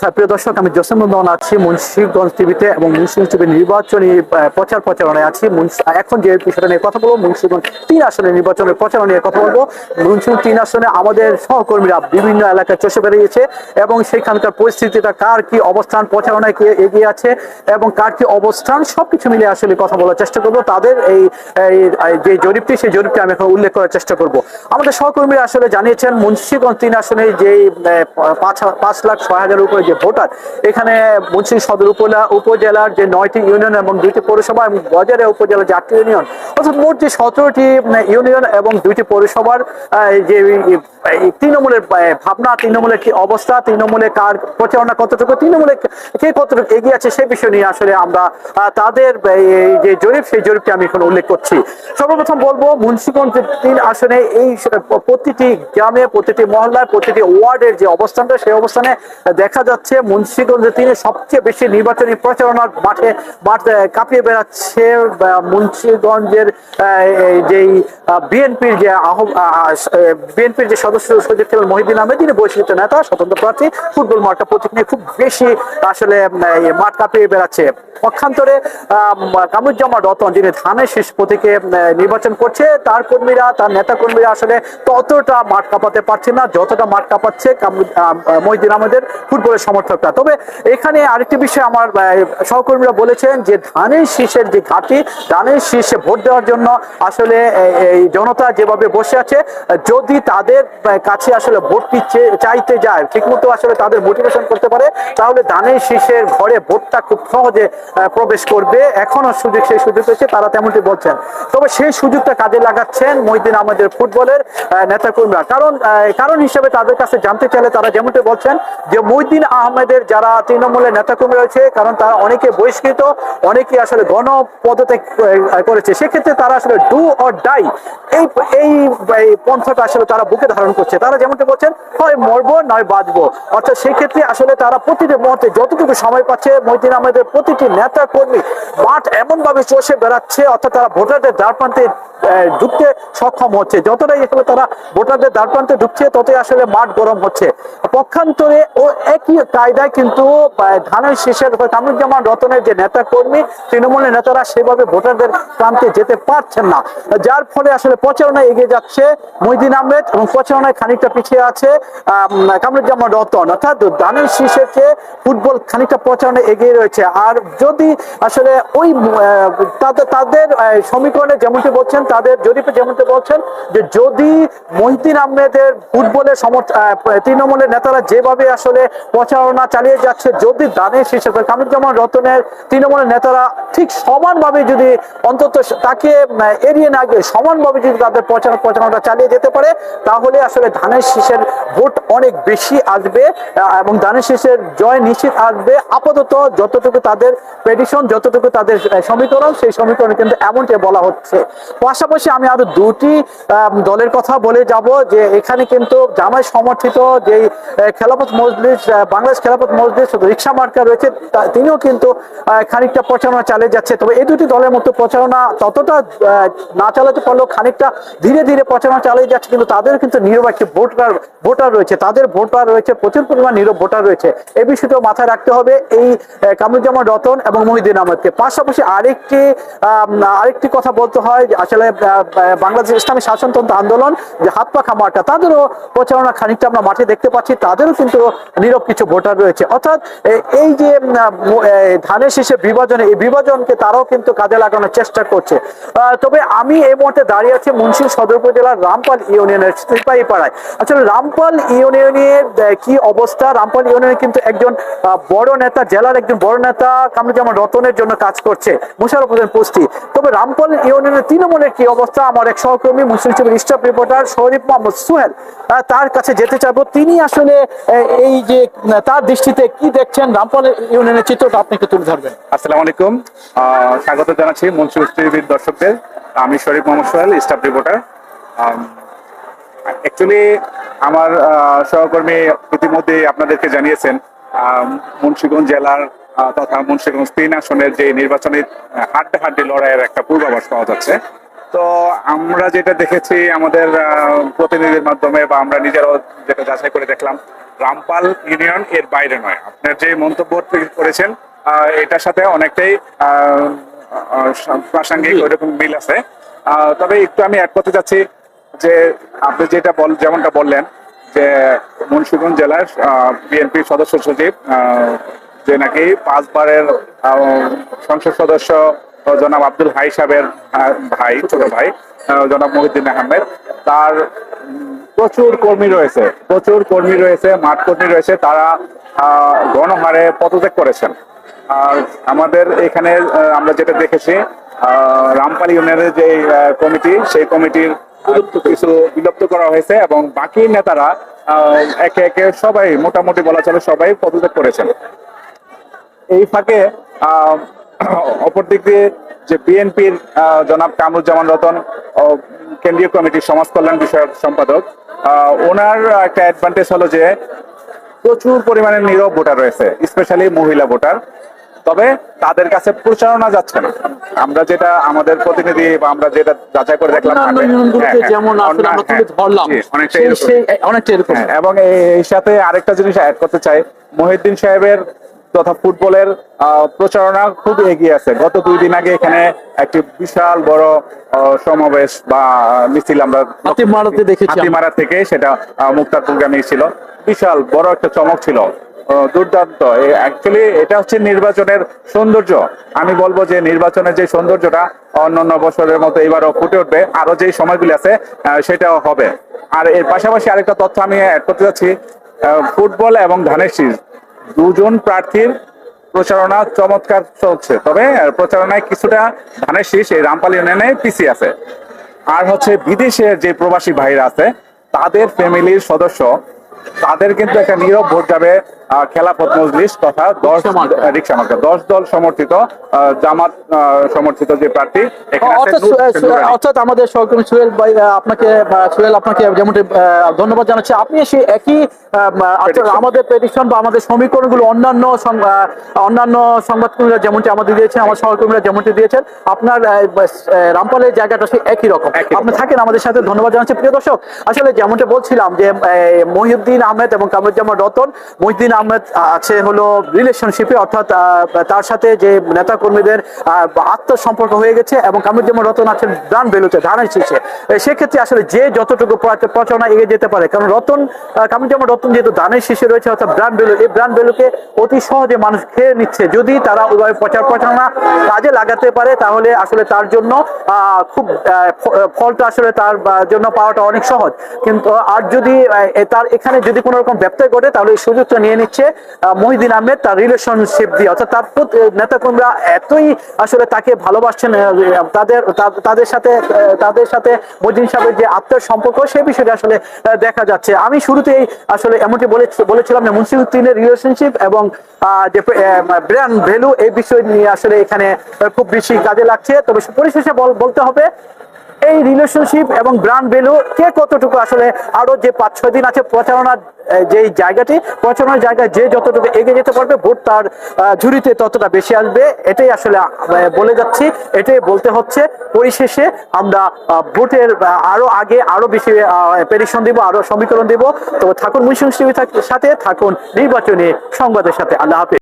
হ্যাঁ, প্রিয় দর্শক আমি জসিম রহমান আছি মুন্সিগঞ্জ টিভিতে এবং মুন্সিগঞ্জ টিভির নির্বাচনী প্রচার প্রচারণায় আছি। এখন যে বিষয়টা নিয়ে কথা বলব মুন্সিগঞ্জ তিন আসনের নির্বাচনের প্রচারণা নিয়ে কথা বলব। মুন্সিগঞ্জ তিন আসনে আমাদের সহকর্মীরা বিভিন্ন এলাকায় চষে বেরিয়েছে এবং সেখানকার পরিস্থিতিটা কার কি অবস্থান প্রচারণায় কে এগিয়ে আছে এবং কার কি অবস্থান সব কিছু মিলে আসলে কথা বলার চেষ্টা করব। তাদের এই যে জরিপটি সেই জরিপটি আমি এখন উল্লেখ করার চেষ্টা করব। আমাদের সহকর্মীরা আসলে জানিয়েছেন মুন্সিগঞ্জ তিন আসনে যে পাঁচ পাঁচ লাখ ছয় হাজার উপরে যে ভোটার, এখানে মুন্সি সদর উপজেলা, উপজেলার যে নয়টি ইউনিয়ন এবং দুইটি পৌরসভা এবং বজারে উপজেলার আটটি ইউনিয়ন, অর্থাৎ মোট যে সতেরোটি ইউনিয়ন এবং দুইটি পৌরসভার যে তৃণমূলের ভাবনা, তৃণমূলের কি অবস্থা? তৃণমূলে কার প্রচারণা কতটুকু? তৃণমূলে কে কতটুকু এগিয়ে আছে সেই বিষয় নিয়ে আসলে আমরা তাদের যে জরিপ, সেই জরিপটি আমি এখন উল্লেখ করছি। সর্বপ্রথম বলব, মুন্সিগঞ্জ তিন আসনে এই প্রতিটি গ্রামে, প্রতিটি মহল্লায়, প্রতিটি ওয়ার্ডের যে অবস্থানটা, সেই অবস্থানে দেখা যাচ্ছে মুন্সিগঞ্জে তিনি সবচেয়ে বেশি নির্বাচনী প্রচারণার মাঠে মাঠ কাঁপিয়ে বেড়াচ্ছে মুন্সিগঞ্জের যেই বিএনপির যে আহ বিএনপির যে সদস্য সজিব কেবল মহিদিন আহমেদ তিনি বৈশিষ্ট্য নেতা স্বতন্ত্র প্রার্থী ফুটবল মাঠটা প্রতীক নিয়ে খুব বেশি আসলে মাঠ কাঁপিয়ে বেড়াচ্ছে। পক্ষান্তরে আম, কামরুজ্জামান রতন যিনি ধানের শীষ প্রতীকে নির্বাচন করছে তার কর্মীরা তার নেতা কর্মীরা আসলে ততটা মাঠ কাঁপাতে পারছে না যতটা মাঠ কাঁপাচ্ছে আম, আহমেদের ফুটবলের সমর্থকরা। তবে এখানে আরেকটি বিষয় আমার সহকর্মীরা বলেছেন যে ধানের শীষের যে ঘাটি ধানের শীষে ভোট দেওয়ার জন্য আসলে এই- জনতা যেভাবে বসে আছে যদি তাদের কাছে আসলে ভোটটি চাইতে যায়। ঠিকমতো আসলে তাদের মোটিভেশন করতে পারে। তাহলে ধানের শীষের ঘরে ভোটটা খুব সহজে প্রবেশ করবে। এখনও সুযোগ, সেই সুযোগ রয়েছে, তারা তেমনটি বলছেন। তবে সেই সুযোগটা কাজে লাগাচ্ছেন মহিদিন আমাদের ফুটবলের নেতাকর্মীরা। কারণ কারণ হিসেবে তাদের কাছে জানতে চাইলে তারা যেমনটি বলছেন যে মহিদিন আহমেদের যারা তৃণমূলের নেতাকর্মী রয়েছে, কারণ তারা অনেকে বহিষ্কৃত অনেকে আসলে গণ পদত্যাগ করেছে। সেক্ষেত্রে তারা আসলে ডু অর ডাই এই এই পন্থাটা আসলে তারা বুকে ধারণ করছে। তারা যেমনটি বলছেন, হয় মরবো নয় বাঁচবো। অর্থাৎ সেই ক্ষেত্রে আসলে তারা প্রতিটি মুহূর্তে যতটুকু সময় পাচ্ছে মহিদিন আহমেদের প্রতিটি নেতা কর্মী মাঠ এমন ভাবে চষে বেড়াচ্ছে, অর্থাৎ তারা ভোটারদের দ্বার প্রান্তে ঢুকতে সক্ষম হচ্ছে। যতটাই আসলে তারা ভোটারদের দ্বার প্রান্তে ঢুকছে, ততই আসলে মাঠ গরম হচ্ছে। পক্ষান্তরে ও একই কায়দায় কিন্তু ধানের শীষের কামরুজ্জামান রতনের যে নেতা কর্মী, তৃণমূলের নেতারা সেভাবে ভোটারদের প্রান্তে যেতে পারছেন না। যার ফলে আসলে প্রচারণায় এগিয়ে যাচ্ছে মহিদিন আহমেদ এবং প্রচারণায় খানিকটা পিছিয়ে আছে কামরুজ্জামান রতন। অর্থাৎ ধানের শীষের চেয়ে ফুটবল খানিকটা প্রচারণায় এগিয়ে রয়েছে। আর যদি আসলে ওই তাদের সমীকরণে যেমনটি বলছেন, তাদের জরিপে যেমনটি বলছেন, যে যদি মহিদিন আহমেদের ফুটবলের সমর্থ তৃণমূলের নেতারা যেভাবে আসলে প্রচারণা চালিয়ে যাচ্ছে, যদি দানের শীর্ষে কামরুজ্জামান রতনের তৃণমূলের নেতারা ঠিক সমানভাবে যদি অন্তত তাকে এড়িয়ে না গিয়ে সমানভাবে যদি তাদের প্রচার প্রচারণাটা চালিয়ে যেতে পারে, তাহলে আসলে ধানের শীষের ভোট অনেক বেশি আসবে এবং ধানের শীষের জয় নিশ্চিত আসবে। আপাতত যতটুকু তাদের প্রেডিকশন যতটুকু তাদের সমীকরণ, সেই সমীকরণ কিন্তু এমনটাই বলা হচ্ছে। পাশাপাশি আমি আরও দুটি দলের কথা বলে যাব যে এখানে কিন্তু জামাই সমর্থিত যে খেলাপথ মজলিস বাংলাদেশ খেলাপথ মজলিস রিক্সা মার্কা রয়েছে তিনিও কিন্তু খানিকটা প্রচারণা চালিয়ে যাচ্ছে। তবে এই দুটি দলের মতো প্রচারণা ততটা না চালাতে পারলেও খানিকটা ধীরে ধীরে প্রচারণা চালিয়ে যাচ্ছে, কিন্তু তাদের কিন্তু নীরব একটি ভোটার ভোটার রয়েছে। তাদের ভোটার রয়েছে প্রচুর পরিমাণ নীরব ভোটার রয়েছে। এই বিষয়টাও মাথায় রাখতে হবে এই কামরুজ্জামান রতন এবং মহিদিন আহমেদকে। পাশাপাশি আরেকটি আরেকটি কথা বলতে হয় আসলে বাংলাদেশ ইসলামী শাসনতন্ত্র আন্দোলন যে হাত পাখা মার্কা তাদেরও প্রচারণা খানিকটা আমরা মাঠে দেখতে পাচ্ছি। তাদেরও কিন্তু নীরব কিছু ভোটার রয়েছে। অর্থাৎ এই যে এ, ধানের শীষে বিভাজনে এই বিভাজনকে তারাও কিন্তু কাজে লাগানোর চেষ্টা করছে। তবে আমি এই মুহূর্তে দাঁড়িয়ে আছি মুন্সি সদর উপজেলার রামপাল ইউনিয়নের সিপাহী পাড়ায়। আসলে রামপাল ইউনিয়নের কি অবস্থা? রামপাল ইউনিয়নে কিন্তু একজন বড় নেতা, জেলার একজন বড় নেতা কামরুজ্জামান রতনের জন্য কাজ করছে মুশারফ হোসেন পুস্তি তবে রামপাল ইউনিয়নের তৃণমূলের কি অবস্থা? আমার এক সহকর্মী, মুসলিম টিভির স্টাফ রিপোর্টার শরীফ মোহাম্মদ সোহেল তার কাছে যেতে চাইব। তিনি আসলে এই যে তার দৃষ্টিতে কি দেখছেন রামপাল ইউনিয়নের চিত্রটা? আপনি একটু তুলে ধরবেন। আসসালামু আলাইকুম। স্বাগত জানাচ্ছি মনসুর টিভির দর্শকদের। আমি Sharif Mohammad Sohel, staff reporter. Actually আমার সহকর্মী ইতিমধ্যে আপনাদেরকে জানিয়েছেন মুন্সিগঞ্জ জেলার তথা মুন্সিগঞ্জ তিন আসনের যে নির্বাচনী হাড্ডে হাড্ডি লড়াইয়ের একটা পূর্বাভাস পাওয়া যাচ্ছে। তো আমরা যেটা দেখেছি আমাদের প্রতিনিধির মাধ্যমে বা আমরা নিজেরাও যেটা যাচাই করে দেখলাম রামপাল ইউনিয়ন এর বাইরে নয়। আপনার যে মন্তব্যটি করেছেন আহ, এটার সাথে অনেকটাই প্রাসঙ্গিক। ওইরকম মিল আছে। তবে একটু আমি অ্যাড করতে চাচ্ছি যে আপনি যেটা বল, যেমনটা বললেন যে মুন্সিগঞ্জ জেলার বিএনপির সদস্য সচিব যে নাকি পাঁচবারের সংসদ সদস্য জনাব আব্দুল হাই সাহেবের ভাই, ছোট ভাই জনাব মহিউদ্দিন আহমেদ, তার প্রচুর কর্মী রয়েছে, প্রচুর কর্মী রয়েছে, মাঠ কর্মী রয়েছে, তারা গণহারে পদত্যাগ করেছেন। আর আমাদের এখানে আমরা যেটা দেখেছি রামপাল ইউনিয়নের যে কমিটি, সেই কমিটির কিছু বিলুপ্ত করা হয়েছে এবং বাকি নেতারা একে একে সবাই মোটামুটি বলা চলে সবাই পদত্যাগ করেছেন। এই ফাঁকে আহ, অপর দিয়ে যে বিএনপির জনাব কামরুজ্জামান রতন কেন্দ্রীয় কমিটির সমাজ কল্যাণ বিষয়ক সম্পাদক ওনার একটা অ্যাডভান্টেজ হলো যে প্রচুর পরিমাণে নীরব ভোটার রয়েছে স্পেশালি মহিলা ভোটার। তবে তাদের কাছে প্রচারণা যাচ্ছে না। আমরা যেটা আমাদের প্রতিনিধি বা আমরা যেটা যাচাই করে দেখলাম হ্যাঁ, হ্যাঁ, হ্যাঁ, এবং এই- সাথে আরেকটা জিনিস অ্যাড করতে চাই। মহিউদ্দিন সাহেবের তথা ফুটবলের আহ, প্রচারণা খুব এগিয়ে আছে। গত দুই দিন আগে এখানে একটি বিশাল বড় সমাবেশ বা মিছিল আমরা। হাতিমারা থেকে সেটা আহ, মুক্তারপুরগামী ছিল। বিশাল বড় একটা চমক ছিল। দুর্দান্ত। অ্যাকচুয়ালি এটা হচ্ছে নির্বাচনের সৌন্দর্য। আমি বলব যে নির্বাচনের যে সৌন্দর্যটা অন্যান্য বছরের মতো এবারও ফুটে উঠবে আরও যে সময়গুলি আছে সেটাও হবে। আর এর পাশাপাশি আরেকটা তথ্য আমি অ্যাড করতে যাচ্ছি ফুটবল এবং ধানের শীষ। দুজন প্রার্থীর প্রচারণা চমৎকার চলছে। তবে প্রচারণায় কিছুটা ধানের শীষ এই রামপাল ইউনিয়নে পিছিয়ে আছে। আর হচ্ছে বিদেশের যে প্রবাসী ভাইরা আছে, তাদের ফ্যামিলির সদস্য, তাদের কিন্তু একটা নীরব ভোট যাবে খেলাফত মজলিস তথা দশ রিক্সা মার্কা। দশ দল সমর্থিত জামাত সমর্থিত যে প্রার্থী অর্থাৎ আমাদের সহকর্মী সোহেল ভাই আপনাকে বা সোহেল আপনাকে যেমনটি আহ, ধন্যবাদ জানাচ্ছি। আপনি সেই একই Prediction. আমাদের প্রেডিকশন বা আমাদের সমীকরণগুলো অন্যান্য অন্যান্য সংবাদকর্মীরা যেমনটি আমাদের দিয়েছেন আমার সহকর্মীরা যেমনটি দিয়েছেন আপনার রামপালের জায়গাটা সেই একই রকম। আপনি থাকেন আমাদের সাথে ধন্যবাদ জানাচ্ছি। প্রিয় দর্শক আসলে যেমনটা বলছিলাম যে মহিউদ্দিন আহমেদ এবং কামরুজ্জামান রতন মহিউদ্দিন আহমেদ আছে হলো রিলেশনশিপে অর্থাৎ তার সাথে যে নেতা কর্মীদের আত্মসম্পর্ক হয়ে গেছে এবং কামরুজ্জামান রতন আছেন ব্রান্ড ভ্যালুতে ধানের শীর্ষে সেক্ষেত্রে আসলে যে যতটুকু প্রচারণা এগিয়ে যেতে পারে, কারণ রতন কামরুজ্জামান রতন যেহেতু ধানের শীর্ষে রয়েছে, অর্থাৎ ব্র্যান্ড বেলু, এই ব্র্যান্ড বেলুকে অতি সহজে মানুষ খেয়ে নিচ্ছে। যদি তারা ওইভাবে প্রচার প্রচারণা কাজে লাগাতে পারে, তাহলে আসলে তার জন্য খুব ফলটা আসলে তার জন্য পাওয়াটা অনেক সহজ। কিন্তু, আর যদি তার এখানে যদি কোনো রকম ব্যত্যয় ঘটে, তাহলে এই সুযোগটা নিয়ে নিচ্ছে আহ, মহিউদ্দিন আহমেদ তার রিলেশনশিপ দিয়ে। অর্থাৎ তার নেতাকর্মীরা এতই আসলে তাকে ভালোবাসছেন তাদের তাদের সাথে তাদের সাথে মহিউদ্দিন সাহেবের যে আত্মার সম্পর্ক সেই বিষয়টা আসলে দেখা যাচ্ছে। আমি শুরুতেই আসলে এমনটি বলেছিলাম যে মুন্সিউদ্দিনের রিলেশনশিপ এবং যে ব্র্যান্ড ভ্যালু এই বিষয় নিয়ে আসলে এখানে খুব বেশি কাজে লাগছে। তবে পরিশেষে বল- বলতে হবে এই রিলেশনশিপ এবং ব্র্যান্ড ভ্যালু কে কতটুকু আসলে আরও যে পাঁচ, ছয় দিন আছে প্রচারণার যেই জায়গাটি প্রচারণার জায়গায় যে যতটুকু এগিয়ে যেতে পারবে, ভোট তার ঝুড়িতে ততটা বেশি আসবে। এটাই আসলে বলে যাচ্ছি। এটাই বলতে হচ্ছে। পরিশেষে আমরা ভোটের আরও আগে আরও বেশি পেরিশন দিব, আরও সমীকরণ দিব। তো থাকুন টিভির সাথে থাকুন নির্বাচনী সংবাদের সাথে। আল্লাহ হাফিজ।